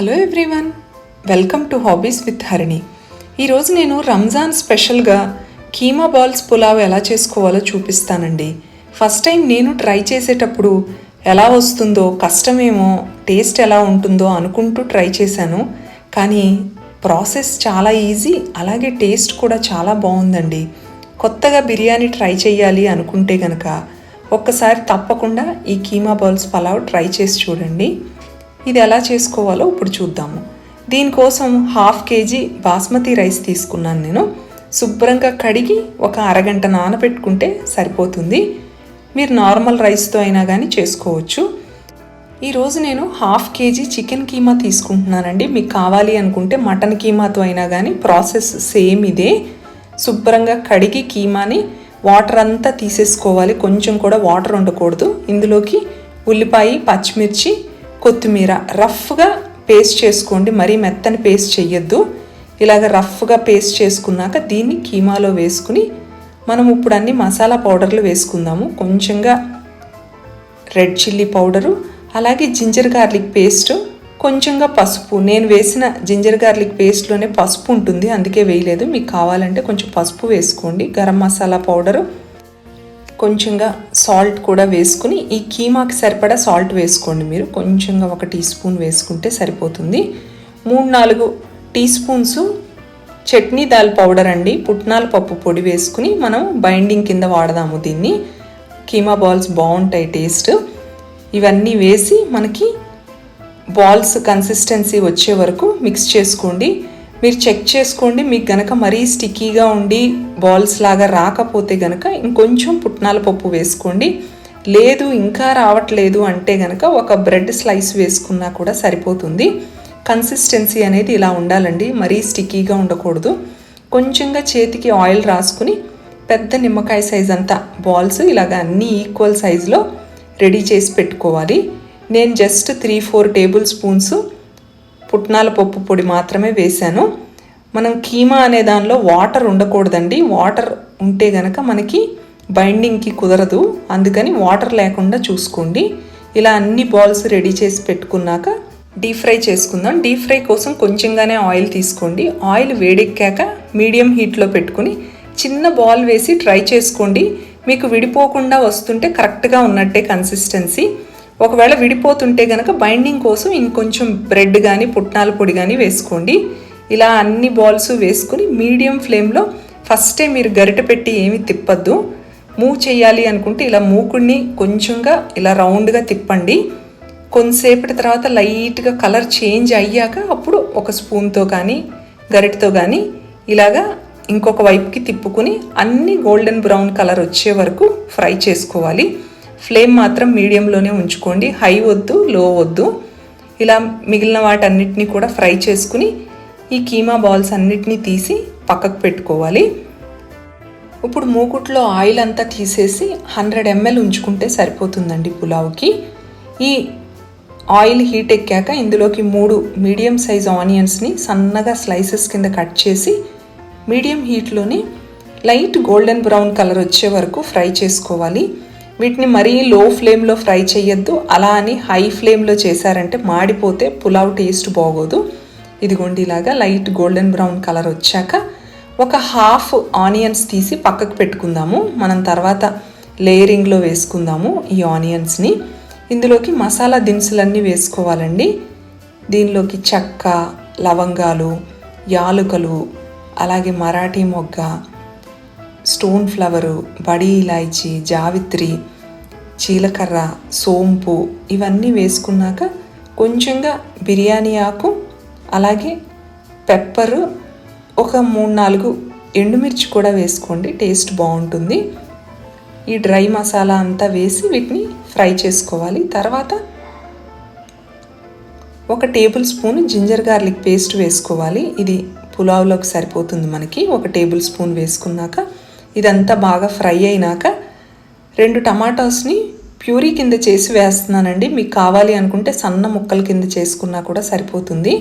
Hello everyone welcome to hobbies with Harini ఈరోజు నేను రంజాన్ స్పెషల్గా కీమా బాల్స్ పులావ్ ఎలా చేసుకోవాలో చూపిస్తానండి. ఫస్ట్ టైం నేను ట్రై చేసేటప్పుడు ఎలా వస్తుందో కష్టమేమో టేస్ట్ ఎలా ఉంటుందో అనుకుంటూ ట్రై చేశాను. కానీ ప్రాసెస్ చాలా ఈజీ అలాగే టేస్ట్ కూడా చాలా బాగుందండి. కొత్తగా బిర్యానీ ట్రై చేయాలి అనుకుంటే గనక ఒక్కసారి తప్పకుండా ఈ కీమా బాల్స్ పలావ్ ట్రై చేసి చూడండి. ఇది ఎలా చేసుకోవాలో ఇప్పుడు చూద్దాము. దీనికోసం హాఫ్ కేజీ బాస్మతి రైస్ తీసుకున్నాను నేను. శుభ్రంగా కడిగి ఒక అరగంట నానబెట్టుకుంటే సరిపోతుంది. మీరు నార్మల్ రైస్తో అయినా కానీ చేసుకోవచ్చు. ఈరోజు నేను హాఫ్ కేజీ చికెన్ కీమా తీసుకుంటున్నానండి. మీకు కావాలి అనుకుంటే మటన్ కీమాతో అయినా కానీ ప్రాసెస్ సేమ్ ఇదే. శుభ్రంగా కడిగి కీమాని వాటర్ అంతా తీసేసుకోవాలి. కొంచెం కూడా వాటర్ ఉండకూడదు. ఇందులోకి ఉల్లిపాయ పచ్చిమిర్చి కొత్తిమీర రఫ్గా పేస్ట్ చేసుకోండి. మరీ మెత్తని పేస్ట్ చెయ్యొద్దు. ఇలాగ రఫ్గా పేస్ట్ చేసుకున్నాక దీన్ని కీమాలో వేసుకుని మనం ఇప్పుడు అన్ని మసాలా పౌడర్లు వేసుకుందాము. కొంచెంగా రెడ్ చిల్లీ పౌడరు అలాగే జింజర్ గార్లిక్ పేస్ట్ కొంచెంగా పసుపు. నేను వేసిన జింజర్ గార్లిక్ పేస్ట్లోనే పసుపు ఉంటుంది అందుకే వేయలేదు. మీకు కావాలంటే కొంచెం పసుపు వేసుకోండి. గరం మసాలా పౌడరు కొంచెంగా సాల్ట్ కూడా వేసుకుని ఈ కీమాకి సరిపడా సాల్ట్ వేసుకోండి మీరు. కొంచెంగా ఒక టీ స్పూన్ వేసుకుంటే సరిపోతుంది. మూడు నాలుగు teaspoons chutney dal powder అండి. పుట్నాల పప్పు పొడి వేసుకుని మనం బైండింగ్ కింద వాడదాము దీన్ని. కీమా బాల్స్ బాగుంటాయి టేస్ట్. ఇవన్నీ వేసి మనకి బాల్స్ కన్సిస్టెన్సీ వచ్చే వరకు మిక్స్ చేసుకోండి. మీరు చెక్ చేసుకోండి మీకు గనక మరీ స్టిక్కీగా ఉండి బాల్స్ లాగా రాకపోతే గనక ఇంకొంచెం పుట్నాల పప్పు వేసుకోండి. లేదు ఇంకా రావట్లేదు అంటే గనక ఒక బ్రెడ్ స్లైస్ వేసుకున్నా కూడా సరిపోతుంది. కన్సిస్టెన్సీ అనేది ఇలా ఉండాలండి మరీ స్టిక్కీగా ఉండకూడదు. కొంచెంగా చేతికి ఆయిల్ రాసుకుని పెద్ద నిమ్మకాయ సైజ్ అంతా బాల్స్ ఇలాగ అన్ని ఈక్వల్ సైజులో రెడీ చేసి పెట్టుకోవాలి. నేను just three four tablespoons పుట్నాల పప్పు పొడి మాత్రమే వేశాను. మనం కీమా అనే దానిలో వాటర్ ఉండకూడదండి. వాటర్ ఉంటే గనక మనకి బైండింగ్కి కుదరదు. అందుకని వాటర్ లేకుండా చూసుకోండి. ఇలా అన్ని బాల్స్ రెడీ చేసి పెట్టుకున్నాక డీప్ ఫ్రై చేసుకుందాం. డీప్ ఫ్రై కోసం కొంచెంగానే ఆయిల్ తీసుకోండి. ఆయిల్ వేడెక్కాక మీడియం హీట్లో పెట్టుకుని చిన్న బాల్ వేసి ట్రై చేసుకోండి. మీకు విడిపోకుండా వస్తుంటే కరెక్ట్గా ఉన్నట్టే కన్సిస్టెన్సీ. ఒకవేళ విడిపోతుంటే కనుక బైండింగ్ కోసం ఇంకొంచెం బ్రెడ్ కానీ పుట్నాల పొడి కానీ వేసుకోండి. ఇలా అన్ని బాల్స్ వేసుకుని మీడియం ఫ్లేమ్లో ఫస్టే మీరు గరిట పెట్టి ఏమి తిప్పద్దు. మూవ్ చేయాలి అనుకుంటే ఇలా మూకుడిని కొంచెంగా ఇలా రౌండ్గా తిప్పండి. కొంతసేపటి తర్వాత లైట్గా కలర్ చేంజ్ అయ్యాక అప్పుడు ఒక స్పూన్తో కానీ గరిటతో కానీ ఇలాగా ఇంకొక వైపుకి తిప్పుకుని అన్ని గోల్డెన్ బ్రౌన్ కలర్ వచ్చే వరకు ఫ్రై చేసుకోవాలి. ఫ్లేమ్ మాత్రం మీడియంలోనే ఉంచుకోండి. హై వద్దు లో వద్దు. ఇలా మిగిలిన వాటన్నిటిని కూడా ఫ్రై చేసుకుని ఈ కీమా బాల్స్ అన్నిటినీ తీసి పక్కకు పెట్టుకోవాలి. ఇప్పుడు మూకుట్లో ఆయిల్ అంతా తీసేసి హండ్రెడ్ ఎంఎల్ ఉంచుకుంటే సరిపోతుందండి పులావ్కి. ఈ ఆయిల్ హీట్ ఎక్కాక ఇందులోకి మూడు మీడియం సైజ్ ఆనియన్స్ని సన్నగా స్లైసెస్ కింద కట్ చేసి మీడియం హీట్లోని లైట్ గోల్డెన్ బ్రౌన్ కలర్ వచ్చే వరకు ఫ్రై చేసుకోవాలి. వీటిని మరీ లో ఫ్లేమ్లో ఫ్రై చేయొద్దు అలా అని హై ఫ్లేమ్లో చేశారంటే మాడిపోతే పులావ్ టేస్ట్ బాగోదు. ఇదిగోండి ఇలాగా లైట్ గోల్డెన్ బ్రౌన్ కలర్ వచ్చాక ఒక హాఫ్ ఆనియన్స్ తీసి పక్కకు పెట్టుకుందాము. మనం తర్వాత లేయరింగ్లో వేసుకుందాము ఈ ఆనియన్స్ని. ఇందులోకి మసాలా దినుసులన్నీ వేసుకోవాలండి. దీనిలోకి చెక్క లవంగాలు యాలుకలు అలాగే మరాఠీ మొగ్గ స్టోన్ ఫ్లవరు బడి ఇలాయచి జావిత్రి చీలకర్ర సోంపు ఇవన్నీ వేసుకున్నాక కొంచెంగా బిర్యానీ ఆకు అలాగే పెప్పరు ఒక మూడు నాలుగు ఎండుమిర్చి కూడా వేసుకోండి టేస్ట్ బాగుంటుంది. ఈ డ్రై మసాలా అంతా వేసి వీటిని ఫ్రై చేసుకోవాలి. తర్వాత ఒక tablespoon ginger garlic paste వేసుకోవాలి. ఇది పులావ్లోకి సరిపోతుంది మనకి. ఒక టేబుల్ స్పూన్ వేసుకున్నాక ఇదంతా బాగా ఫ్రై అయినాక రెండు టమాటోస్ని ప్యూరీ కింద చేసి వేస్తున్నానండి. మీకు కావాలి అనుకుంటే సన్న ముక్కల కింద చేసుకున్నా కూడా సరిపోతుంది.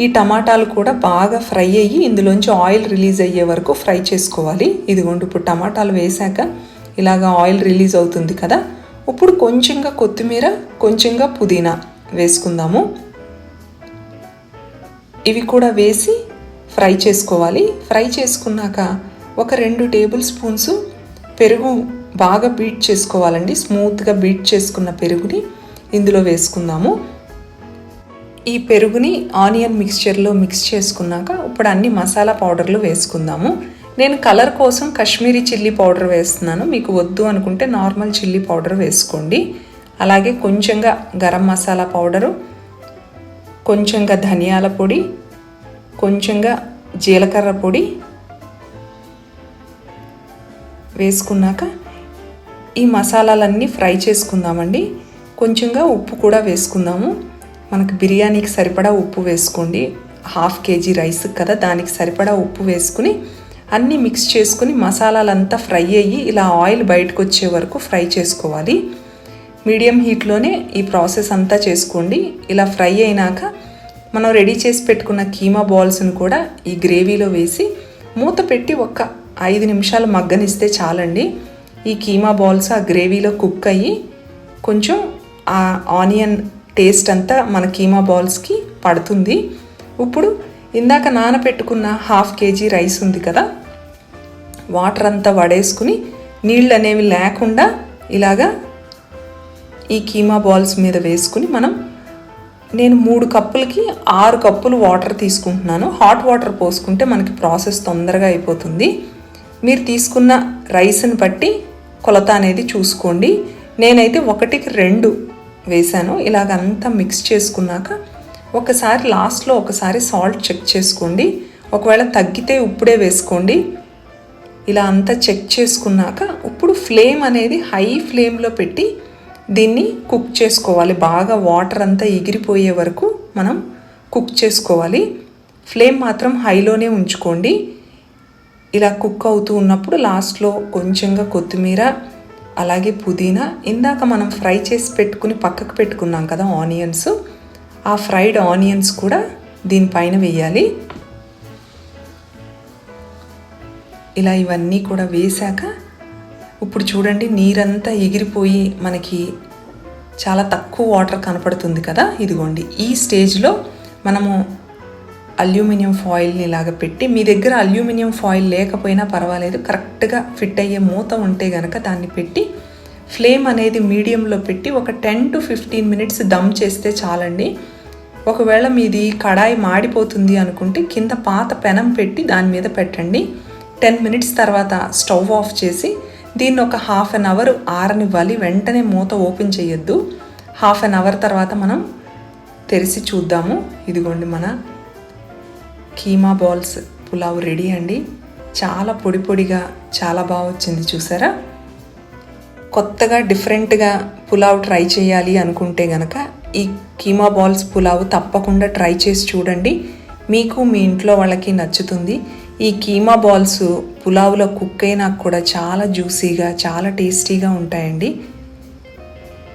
ఈ టమాటాలు కూడా బాగా ఫ్రై అయ్యి ఇందులోంచి ఆయిల్ రిలీజ్ అయ్యే వరకు ఫ్రై చేసుకోవాలి. ఇదిగోండి ఇప్పుడు టమాటాలు వేసాక ఇలాగ ఆయిల్ రిలీజ్ అవుతుంది కదా. ఇప్పుడు కొంచెంగా కొత్తిమీర కొంచెంగా పుదీనా వేసుకుందాము. ఇవి కూడా వేసి ఫ్రై చేసుకోవాలి. ఫ్రై చేసుకున్నాక ఒక రెండు టేబుల్ స్పూన్స్ పెరుగు బాగా బీట్ చేసుకోవాలండి. స్మూత్గా బీట్ చేసుకున్న పెరుగుని ఇందులో వేసుకుందాము. ఈ పెరుగుని ఆనియన్ మిక్స్చర్లో మిక్స్ చేసుకున్నాక ఇప్పుడు అన్ని మసాలా పౌడర్లు వేసుకుందాము. నేను కలర్ కోసం కాశ్మీరీ చిల్లీ పౌడర్ వేస్తున్నాను. మీకు వద్దు అనుకుంటే నార్మల్ చిల్లీ పౌడర్ వేసుకోండి. అలాగే కొంచెంగా గరం మసాలా పౌడరు కొంచెంగా ధనియాల పొడి కొంచెంగా జీలకర్ర పొడి వేసుకున్నాక ఈ మసాలాలన్నీ ఫ్రై చేసుకుందామండి. కొంచెంగా ఉప్పు కూడా వేసుకుందాము. మనకు బిర్యానీకి సరిపడా ఉప్పు వేసుకోండి. హాఫ్ కేజీ రైస్ కదా దానికి సరిపడా ఉప్పు వేసుకుని అన్నీ మిక్స్ చేసుకుని మసాలాలంతా ఫ్రై అయ్యి ఇలా ఆయిల్ బయటకు వచ్చే వరకు ఫ్రై చేసుకోవాలి. మీడియం హీట్లోనే ఈ ప్రాసెస్ అంతా చేసుకోండి. ఇలా ఫ్రై అయినాక మనం రెడీ చేసి పెట్టుకున్న కీమా బాల్స్ని కూడా ఈ గ్రేవీలో వేసి మూత పెట్టి ఒక ఐదు నిమిషాలు మగ్గనిస్తే చాలండి. ఈ కీమా బాల్స్ ఆ గ్రేవీలో కుక్ అయ్యి కొంచెం ఆ ఆనియన్ టేస్ట్ అంతా మన కీమా బాల్స్కి పడుతుంది. ఇప్పుడు ఇందాక నానబెట్టుకున్న హాఫ్ కేజీ రైస్ ఉంది కదా వాటర్ అంతా వడేసుకుని నీళ్ళు అనేవి లేకుండా ఇలాగా ఈ కీమా బాల్స్ మీద వేసుకుని మనం నేను మూడు కప్పులకి ఆరు కప్పులు వాటర్ తీసుకుంటున్నాను. హాట్ వాటర్ పోసుకుంటే మనకి ప్రాసెస్ తొందరగా అయిపోతుంది. మీరు తీసుకున్న రైస్ని బట్టి కొలత అనేది చూసుకోండి. నేనైతే ఒకటికి రెండు వేసాను. ఇలాగంతా మిక్స్ చేసుకున్నాక ఒకసారి లాస్ట్లో ఒకసారి సాల్ట్ చెక్ చేసుకోండి. ఒకవేళ తగ్గితే ఇప్పుడే వేసుకోండి. ఇలా అంతా చెక్ చేసుకున్నాక ఇప్పుడు ఫ్లేమ్ అనేది హై ఫ్లేమ్లో పెట్టి దీన్ని కుక్ చేసుకోవాలి. బాగా వాటర్ అంతా ఎగిరిపోయే వరకు మనం కుక్ చేసుకోవాలి. ఫ్లేమ్ మాత్రం హైలోనే ఉంచుకోండి. ఇలా కుక్ అవుతూ ఉన్నప్పుడు లాస్ట్లో కొంచెంగా కొత్తిమీర అలాగే పుదీనా ఇందాక మనం ఫ్రై చేసి పెట్టుకుని పక్కకు పెట్టుకున్నాం కదా ఆనియన్స్. ఆ ఫ్రైడ్ ఆనియన్స్ కూడా దీనిపైన వేయాలి. ఇలా ఇవన్నీ కూడా వేశాక ఇప్పుడు చూడండి నీరంతా ఎగిరిపోయి మనకి చాలా తక్కువ వాటర్ కనపడుతుంది కదా. ఇదిగోండి ఈ స్టేజ్లో మనము అల్యూమినియం ఫాయిల్ని ఇలాగ పెట్టి మీ దగ్గర అల్యూమినియం ఫాయిల్ లేకపోయినా పర్వాలేదు కరెక్ట్గా ఫిట్ అయ్యే మూత ఉంటే కనుక దాన్ని పెట్టి ఫ్లేమ్ అనేది మీడియంలో పెట్టి ఒక ten to fifteen minutes dum చేస్తే చాలండి. ఒకవేళ మీది కడాయి మాడిపోతుంది అనుకుంటే కింద పాత పెనం పెట్టి దాని మీద పెట్టండి. టెన్ మినిట్స్ తర్వాత స్టవ్ ఆఫ్ చేసి దీన్ని ఒక హాఫ్ అన్ అవర్ ఆరనివ్వాలి వెంటనే మూత ఓపెన్ చేయొద్దు. హాఫ్ అన్ అవర్ తర్వాత మనం తెరిచి చూద్దాము. ఇదిగోండి మన కీమా బాల్స్ పులావ్ రెడీ అండి. చాలా పొడి పొడిగా చాలా బాగా వచ్చింది చూసారా? కొత్తగా డిఫరెంట్గా పులావ్ ట్రై చేయాలి అనుకుంటే గనక ఈ కీమా బాల్స్ పులావ్ తప్పకుండా ట్రై చేసి చూడండి. మీకు మీ ఇంట్లో వాళ్ళకి నచ్చుతుంది. ఈ కీమా బాల్స్ పులావ్లో కుక్ అయినా కూడా చాలా జ్యూసీగా చాలా టేస్టీగా ఉంటాయండి.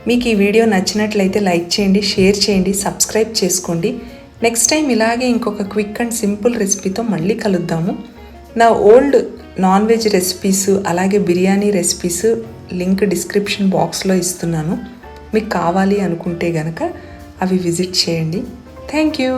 మీకు ఈ వీడియో నచ్చినట్లయితే లైక్ చేయండి షేర్ చేయండి సబ్స్క్రైబ్ చేసుకోండి. నెక్స్ట్ టైం ఇలాగే ఇంకొక క్విక్ అండ్ సింపుల్ రెసిపీతో మళ్ళీ కలుద్దాము. నా ఓల్డ్ నాన్ వెజ్ రెసిపీస్ అలాగే బిర్యానీ రెసిపీస్ లింక్ డిస్క్రిప్షన్ బాక్స్లో ఇస్తున్నాను. మీకు కావాలి అనుకుంటే గనక అవి విజిట్ చేయండి. Thank you